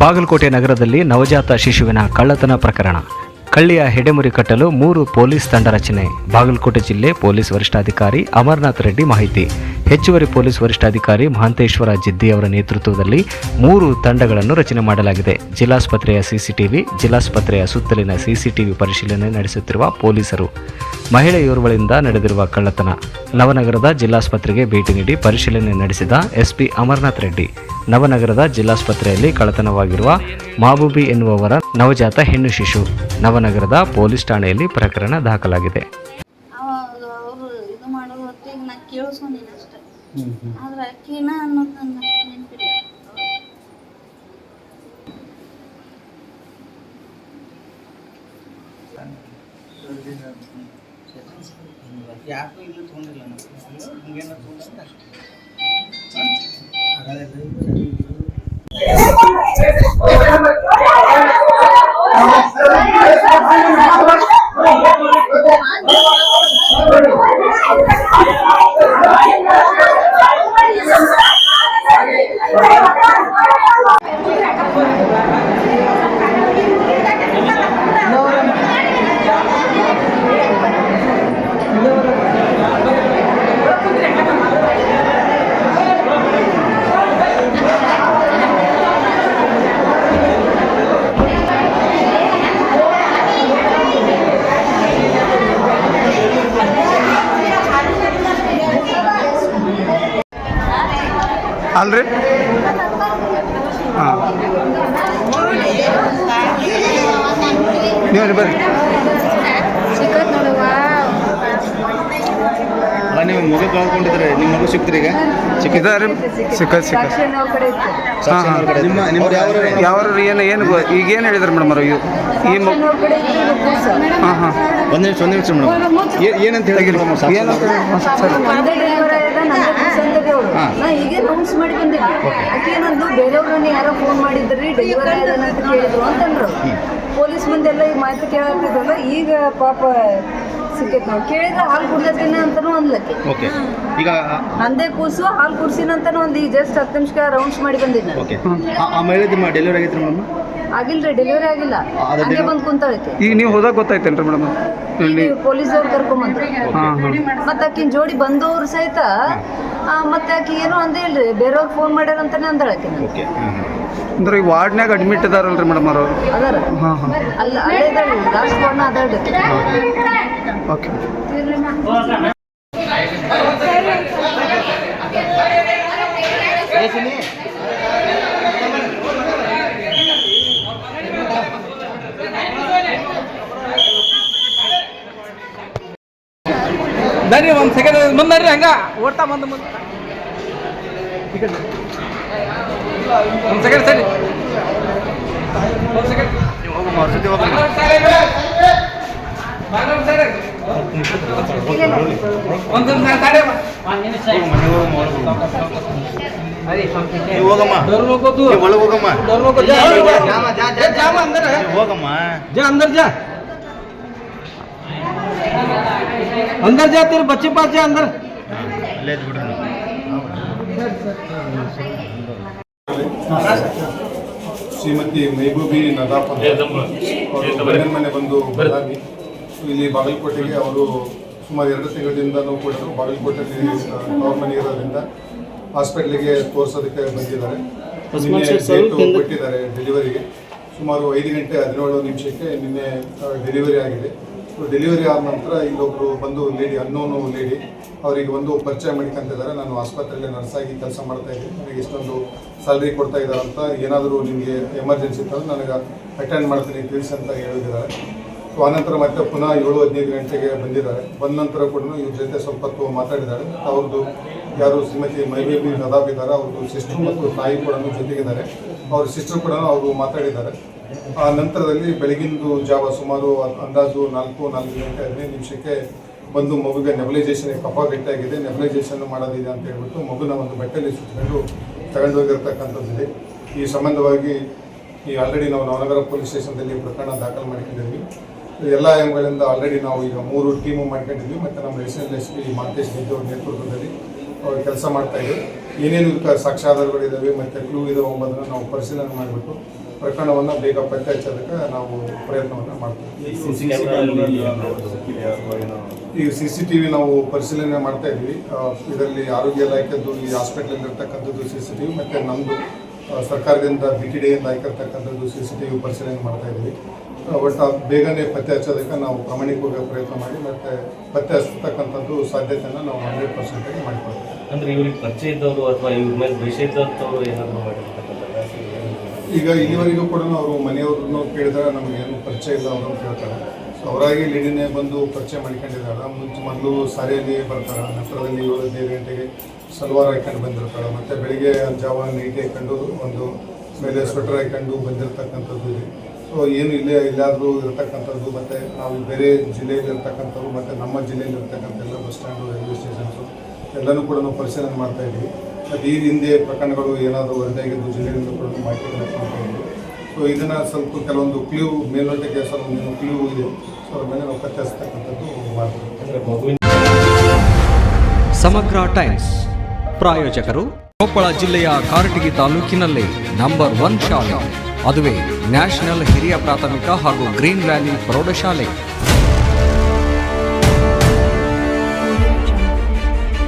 Bagalkote ನಗರದಲ್ಲಿ ನವಜಾತ ಶಿಶುವಿನ ಕಳ್ಳತನ ಪ್ರಕರಣ. ಕಳ್ಳಿಯ ಹೆಡೆಮುರಿ ಕಟ್ಟಲು ಮೂರು ಪೊಲೀಸ್ ತಂಡ ರಚನೆ. ಬಾಗಲಕೋಟೆ ಜಿಲ್ಲೆ ಪೊಲೀಸ್ ವರಿಷ್ಠಾಧಿಕಾರಿ ಅಮರ್ನಾಥ್ ರೆಡ್ಡಿ ಮಾಹಿತಿ. ಹೆಚ್ಚುವರಿ ಪೊಲೀಸ್ ವರಿಷ್ಠಾಧಿಕಾರಿ ಮಹಾಂತೇಶ್ವರ ಜಿದ್ದಿ ಅವರ ನೇತೃತ್ವದಲ್ಲಿ ಮೂರು ತಂಡಗಳನ್ನು ರಚನೆ ಮಾಡಲಾಗಿದೆ. ಜಿಲ್ಲಾಸ್ಪತ್ರೆಯ ಸಿಸಿಟಿವಿ, ಜಿಲ್ಲಾಸ್ಪತ್ರೆಯ ಸುತ್ತಲಿನ ಸಿಸಿಟಿವಿ ಪರಿಶೀಲನೆ ನಡೆಸುತ್ತಿರುವ ಪೊಲೀಸರು. ಮಹಿಳೆಯೋರ್ವಳಿಂದ ನಡೆದಿರುವ ಕಳ್ಳತನ. ನವನಗರದ ಜಿಲ್ಲಾಸ್ಪತ್ರೆಗೆ ಭೇಟಿ ನೀಡಿ ಪರಿಶೀಲನೆ ನಡೆಸಿದ ಎಸ್ಪಿ ಅಮರನಾಥ್ ರೆಡ್ಡಿ. ನವನಗರದ ಜಿಲ್ಲಾಸ್ಪತ್ರೆಯಲ್ಲಿ ಕಳ್ಳತನವಾಗಿರುವ ಮಾಬೂಬಿ ಎನ್ನುವವರ ನವಜಾತ ಹೆಣ್ಣು ಶಿಶು. ನವನಗರದ ಪೊಲೀಸ್ ಠಾಣೆಯಲ್ಲಿ ಪ್ರಕರಣ ದಾಖಲಾಗಿದೆ. ಅವರು ಇದು ಮಾಡೋ ಹೊತ್ತಿಗೆ ನಾ ಕೇಳಿಸ್ಕೊಂಡಿನಿ ಅಷ್ಟೆ ಆದ್ರೆ ಅಕ್ಕಿನ ಅನ್ನೋದು ನಂಗೆ ಅಷ್ಟು ನೆನಪಿಲ್ಲ ಯಾಕೂ ಇದು ತೊಗೊಂಡಿಲ್ಲ ನಾವು ತೊಗೊಂಡ್ರೆ ಅಲ್ರಿ ಹಾಂ. ನೀವು ಬರ್ರಿ. ನೀವು ಮಗು ಕಳ್ಕೊಂಡಿದ್ರೆ ನಿಮ್ಮ ಮಗು ಸಿಕ್ತೀರಿ ಈಗ. ಸಿಕ್ಕಿದ್ದಾರೆ ಸಿಕ್ಕ ಸಿಕ್ಕ ಹಾಂ ಹಾಂ. ನಿಮ್ಮ ನಿಮ್ಮ ಯಾವ ಏನು ಏನು ಈಗ ಏನು ಹೇಳಿದ್ರು ಮೇಡಮ್ ಅವರು ಈ ಮಗು ಹಾಂ ಹಾಂ. ಒಂದು ನಿಮಿಷ ಒಂದು ನಿಮಿಷ ಮೇಡಮ್. ಏನಂತ ಹೇಳಿದ್ರು ಏನು. ನಾ ಈಗ ಅನೌನ್ಸ್ ಮಾಡಿ ಬಂದಿದ್ದೆ. ಆಕೆ ಏನಂದು ಬೇರೆಯವ್ರನ್ನ ಯಾರೋ ಫೋನ್ ಮಾಡಿದ್ರಿ ಡೆಲಿವರಿ ಅಂತ ಕೇಳಿದ್ರು ಅಂತಂದ್ರು. ಪೊಲೀಸ್ ಮುಂದೆಲ್ಲ ಈಗ ಮಾಹಿತಿ ಕೇಳಾಕ್ತಿದ್ರಲ್ಲ ಈಗ ಪಾಪ ಸಿಕ್ಕೈತ್ ನಾವು ಕೇಳಿದ್ರೆ ಹಾಲು ಕುಡ್ದತೀನಿ ಅಂತಾನು ಅನ್ಲಕ್ಕೆ ಓಕೆ ಈಗ ಅಂದೇ ಕೂಸು ಹಾಲು ಕುಡ್ಸಿನ ಅಂತಾನು ಒಂದು ಈಗ ಜಸ್ಟ್ ಹತ್ತು ನಿಮಿಷ ರೌಂಡ್ಸ್ ಮಾಡಿ ಬಂದಿದ್ದೆ ಓಕೆ ಆ ಡೆಲಿವರಿ ಆಗೈತ್ರಿ ಮೇಡಮ್? ಆಗಿಲ್ರಿ ಡೆಲಿವರಿ ಆಗಿಲ್ಲ. ಅದು ಹಂಗೆ ಬಂದು ಈಗ ನೀವು ಹೋದಾಗ ಗೊತ್ತಾಯ್ತೇನ್ರಿ ಮೇಡಮ್? ಇಲ್ಲಿ ಪೊಲೀಸವ್ರು ಕರ್ಕೊಂಬಂದ್ರು. ಹಾಂ ಹಾಂ. ಮತ್ತೆ ಆಕಿನ ಜೋಡಿ ಬಂದವ್ರು ಸಹಿತ ಆ, ಮತ್ತೆ ಆಕಿ ಏನು ಅಂದೇ ಇಲ್ರಿ ಬೇರೆಯವ್ರು ಫೋನ್ ಮಾಡ್ಯಾರ ಅಂತಾನೆ ಹಾಂ ಅಂದ್ರೆ ಈ ವಾರ್ಡ್ನ್ಯಾಗ ಅಡ್ಮಿಟ್ ಇದಾರಲ್ರಿ ಮೇಡಮ್ ಅವರು? ಅದಾರ. ಹಾಂ ಹಾಂ. ಅಲ್ಲ ಅಲ್ಲೇ ಇದಾಳೆ ಲಾಸ್ಟ್ ವಾರ್ಡ್ನ ಅದಾಳ್ರಿ ಓಕೆ. ಬನ್ನಿ ಒಂದು ಸೆಕೆಂಡ್ ಮುಂದೆ ಹಂಗ ಓಡ್ತಾ ಬಂದು ಮುಂದೆ ಒಂದು ಸೆಕೆಂಡ್ ಸರಿ ಒಂದು ಸೆಕೆಂಡ್ ಹೋಗಮ್ಮ ಅವ್ರ ಜೊತೆ ಹೋಗಮ್ಮ ಹೋಗಮ್ಮ ಹೋಗಮ್ಮ ಹೋಗಮ್ಮ ಜಾ ಅಂದರ್ ಜಾ अंदर जा तेरे बच्चे पास जा अंदर ಅಲ್ಲೇ ಇದ್ದು ಬಿಡ್ರಿ ಶ್ರೀಮತಿ ಮೈಬೂಬಿ ನದಾಫ್ ಅಂತ ಅವರು ಮನೆ ಮನೆ ಬಂದು ಬದಾಮಿ ಇಲ್ಲಿ ಬಾಗಲಕೋಟೆಗೆ ಅವರು ಸುಮಾರು ಎರಡು ತಿಂಗಳಿಂದನೂ ಕೂಡ ಬಾಗಲಕೋಟೆಯಲ್ಲಿ ಅವ್ರ ಮನೆ ಇರೋದ್ರಿಂದ ಹಾಸ್ಪಿಟ್ಲಿಗೆ ತೋರಿಸೋದಕ್ಕೆ ಬಂದಿದ್ದಾರೆ ನಿನ್ನೆ ಡೇಟು ಕೊಟ್ಟಿದ್ದಾರೆ ಡೆಲಿವರಿಗೆ ಸುಮಾರು ಐದು ಗಂಟೆ ಹದಿನೇಳು ನಿಮಿಷಕ್ಕೆ ನಿನ್ನೆ ಡೆಲಿವರಿ ಆಗಿದೆ ಸೊ ಡೆಲಿವರಿ ಆದ ನಂತರ ಇಲ್ಲೊಬ್ಬರು ಬಂದು ಲೇಡಿ ಅನ್ನೋನು ಲೇಡಿ ಅವರಿಗೆ ಒಂದು ಪರಿಚಯ ಮಾಡ್ಕೊಂತಿದ್ದಾರೆ ನಾನು ಆಸ್ಪತ್ರೆಯಲ್ಲಿ ನರ್ಸಾಗಿ ಕೆಲಸ ಮಾಡ್ತಾ ಇದ್ದೀನಿ. ನನಗೆ ಇಷ್ಟೊಂದು ಸ್ಯಾಲ್ರಿ ಕೊಡ್ತಾ ಇದ್ದಾರೆ ಅಂತ ಏನಾದರೂ ನಿಮಗೆ ಎಮರ್ಜೆನ್ಸಿ ಇತ್ತು ನನಗೆ ಅಟೆಂಡ್ ಮಾಡ್ತೀನಿ, ತಿಳಿಸಿ ಅಂತ ಹೇಳಿದ್ದಾರೆ. ಸೊ ಆನಂತರ ಮತ್ತೆ ಪುನಃ ಏಳು ಹದಿನೈದು ಗಂಟೆಗೆ ಬಂದಿದ್ದಾರೆ. ಬಂದ ನಂತರ ಕೂಡ ಇವ್ರ ಜೊತೆ ಸ್ವಲ್ಪ ಹೊತ್ತು ಮಾತಾಡಿದ್ದಾರೆ. ಅವ್ರದ್ದು ಯಾರು ಶ್ರೀಮತಿ ಮೈಬೇಬಿ ನದಾಬ್ ಇದ್ದಾರೆ. ಅವ್ರದ್ದು ಸಿಸ್ಟರ್ ಮತ್ತು ತಾಯಿ ಕೂಡ ಜೊತೆಗಿದ್ದಾರೆ. ಅವ್ರ ಸಿಸ್ಟರ್ ಕೂಡ ಅವರು ಮಾತಾಡಿದ್ದಾರೆ. ಆ ನಂತರದಲ್ಲಿ ಬೆಳಗಿಂದು ಜಾವ ಸುಮಾರು ಅಂದಾಜು ನಾಲ್ಕು ನಾಲ್ಕು ಗಂಟೆ, ಹದಿನೈದು ನಿಮಿಷಕ್ಕೆ ಬಂದು ಮಗುಗೆ ನೆಬಲೈಸೇಷನ್ ಕಫ ಗಟ್ಟಿಯಾಗಿದೆ ನೆಬಲೈಸೇಷನ್ ಮಾಡೋದಿದೆ ಅಂತ ಹೇಳ್ಬಿಟ್ಟು ಮಗುನ ಒಂದು ಬಟ್ಟೆಯಲ್ಲಿ ಸುತ್ತಕೊಂಡು ತಗೊಂಡೋಗಿರ್ತಕ್ಕಂಥದ್ದಿದೆ ಈ ಸಂಬಂಧವಾಗಿ ಈ ಆಲ್ರೆಡಿ ನಾವು ನವನಗರ ಪೊಲೀಸ್ ಸ್ಟೇಷನ್ದಲ್ಲಿ ಪ್ರಕರಣ ದಾಖಲು ಮಾಡ್ಕೊಂಡಿದ್ವಿ. ಎಲ್ಲ ಎಂಗಳಿಂದ ಆಲ್ರೆಡಿ ನಾವು ಈಗ ಮೂರು ಟೀಮು ಮಾಡ್ಕೊಂಡಿದ್ವಿ. ಮತ್ತು ನಮ್ಮ ಎಲ್ ಎಸ್ ಪಿ ಮಾಂತೇಶ್ ಗೆದ್ದೆ ಅವ್ರ ನೇತೃತ್ವದಲ್ಲಿ ಕೆಲಸ ಮಾಡ್ತಾ ಇದ್ದೀವಿ ಏನೇನು ಸಾಕ್ಷ್ಯಾಧಾರಗಳಿದ್ದಾವೆ ಮತ್ತು ಕ್ಲೂ ಇದಾವೆ ಎಂಬುದನ್ನು ನಾವು ಪರಿಶೀಲನೆ ಮಾಡಿಬಿಟ್ಟು ಪ್ರಕರಣವನ್ನು ಬೇಗ ಪತ್ತೆ ಹಚ್ಚೋದಕ್ಕೆ ನಾವು ಪ್ರಯತ್ನವನ್ನು ಮಾಡ್ತೀವಿ. ಈ ಸಿ ಸಿ ಟಿ ವಿ ನಾವು ಪರಿಶೀಲನೆ ಮಾಡ್ತಾ ಇದ್ವಿ ಇದರಲ್ಲಿ ಆರೋಗ್ಯ ಇಲಾಖೆದ್ದು ಈ ಹಾಸ್ಪಿಟ್ಲಲ್ಲಿ ಇರ್ತಕ್ಕಂಥದ್ದು ಸಿ ಸಿ ಟಿ ವಿ ಮತ್ತು ನಮ್ಮದು ಸರ್ಕಾರದಿಂದ ಬಿ ಟಿ ಡಿಯಿಂದ ಹಾಕಿರ್ತಕ್ಕಂಥದ್ದು ಸಿ ಸಿ ಟಿ ವಿ ಪರಿಶೀಲನೆ ಮಾಡ್ತಾ ಇದ್ವಿ ಬಟ್ ಬೇಗನೆ ಪತ್ತೆ ಹಚ್ಚೋದಕ್ಕೆ ನಾವು ಪ್ರಾಮಾಣಿಕವಾಗಿ ಪ್ರಯತ್ನ ಮಾಡಿ ಮತ್ತು ಪತ್ತೆ ಹಚ್ಚತಕ್ಕಂಥದ್ದು ಸಾಧ್ಯತೆಯನ್ನು ನಾವು ಹಂಡ್ರೆಡ್ ಪರ್ಸೆಂಟಾಗಿ ಮಾಡಿಕೊಡ್ತೀವಿ ಅಂದರೆ ಇವ್ರಿಗೆ ಪರಿಚಯ ಇದ್ದವರು ಅಥವಾ ಇವ್ರ ಮೇಲೆ ವಿಷಯ ಇದ್ದಂಥವ್ರು ಏನಾದರೂ ಮಾಡಿರ್ತಕ್ಕಂಥದ್ದು? ಈಗ ಇಲ್ಲಿವರೆಗೂ ಕೂಡ ಅವರು ಮನೆಯವ್ರನ್ನ ಕೇಳಿದ್ರೆ ನಮಗೇನು ಪರಿಚಯ ಇಲ್ಲ ಅವರು ಅಂತ ಹೇಳ್ತಾರೆ ಸೊ ಅವರಾಗಿ ಲೇಡಿನೇ ಬಂದು ಪರಿಚಯ ಮಾಡ್ಕೊಂಡಿದ್ದಾರೆ. ಮುಂಚೆ ಮೊದಲು ಸಾರಿಯಲ್ಲಿ ಬರ್ತಾರೆ. ನಂತರದಲ್ಲಿ ಏಳು ಗಂಟೆಗೆ ಸಲ್ವಾರ್ ಹಾಕೊಂಡು ಬಂದಿರ್ತಾರೆ. ಮತ್ತು ಬೆಳಿಗ್ಗೆ ಜಾವ ನೈಟ್ ಹಾಕೊಂಡು ಒಂದು ಮೇಲೆ ಸ್ವೆಟರ್ ಹಾಕೊಂಡು ಬಂದಿರತಕ್ಕಂಥದ್ದು ಇದೆ. ಸೊ ಏನು ಇಲ್ಲೇ ಇಲ್ಲಾದರೂ ಇರತಕ್ಕಂಥದ್ದು, ಮತ್ತು ನಾವು ಬೇರೆ ಜಿಲ್ಲೆಯಲ್ಲಿ ಇರ್ತಕ್ಕಂಥವ್ರು ಮತ್ತು ನಮ್ಮ ಜಿಲ್ಲೆಯಲ್ಲಿರ್ತಕ್ಕಂಥ ಎಲ್ಲ ಬಸ್ ಸ್ಟ್ಯಾಂಡು, ರೈಲ್ವೆ ಸ್ಟೇಷನ್ಸು, ಎಲ್ಲನೂ ಕೂಡ ನಾವು ಪರಿಶೀಲನೆ ಮಾಡ್ತಾಯಿದ್ದೀವಿ ಮತ್ತು ಈ ಹಿಂದೆ ಪ್ರಕರಣಗಳು ಏನಾದರೂ ವರದಿಯಾಗಿದ್ದು ಜಿಲ್ಲೆಯಿಂದ ಕೂಡ ಮಾಹಿತಿ ಮಾಡ್ತಾ ಇದ್ವಿ ಸೊ ಇದನ್ನು ಸ್ವಲ್ಪ ಕೆಲವೊಂದು ಕ್ಲೂ ಮೇಲ್ನೋಟಕ್ಕೆ ಸ್ವಲ್ಪ ಕ್ಲೀವ್ ಇದೆ. ಸೊ ಅದ್ರ ಮೇಲೆ ನಾವು ಮಾಡ್ತೀವಿ. ಮಗುವಿನ ಸಮಗ್ರ ಟೈಮ್ಸ್. ಪ್ರಾಯೋಜಕರು ಕೊಪ್ಪಳ ಜಿಲ್ಲೆಯ ಕಾರಟಗಿ ತಾಲೂಕಿನಲ್ಲಿ ನಂಬರ್ ಒನ್ ಶಾಲೆ ಅದುವೇ ನ್ಯಾಷನಲ್ ಹಿರಿಯ ಪ್ರಾಥಮಿಕ ಹಾಗೂ ಗ್ರೀನ್ ವ್ಯಾಲಿ ಪ್ರೌಢಶಾಲೆ.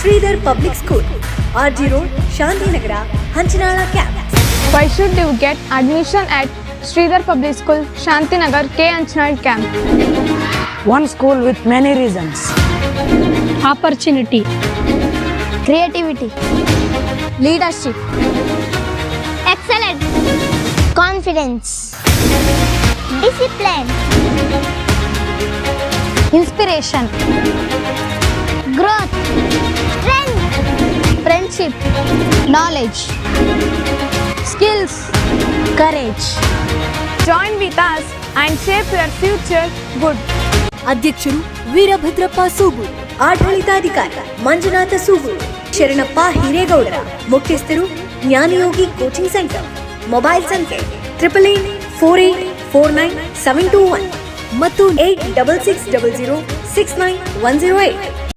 Shridhar public school RG road Shantinagar Hanchanal camp Why should you get admission at Sridhar Public School, Shantinagar, K. Anchanaid Camp? One school with many reasons. Opportunity. Creativity. Leadership. Excellence. Confidence. Discipline. Inspiration. Growth. Strength. Friendship. Knowledge. Skills. Courage. Join with us and shape your future good. ಅಧ್ಯಕ್ಷರು ವೀರಭದ್ರಪ್ಪ ಸೂಗೂರು ಆಡಳಿತಾಧಿಕಾರಿ ಮಂಜುನಾಥ ಸೂಗೂರು ಶರಣಪ್ಪ ಹಿರೇಗೌಡರ ಮುಖ್ಯಸ್ಥರು Jnanayogi coaching centre mobile ಸಂಖ್ಯೆ triple eight four eight four nine seven two one ಮತ್ತು eight double six double zero six nine one zero eight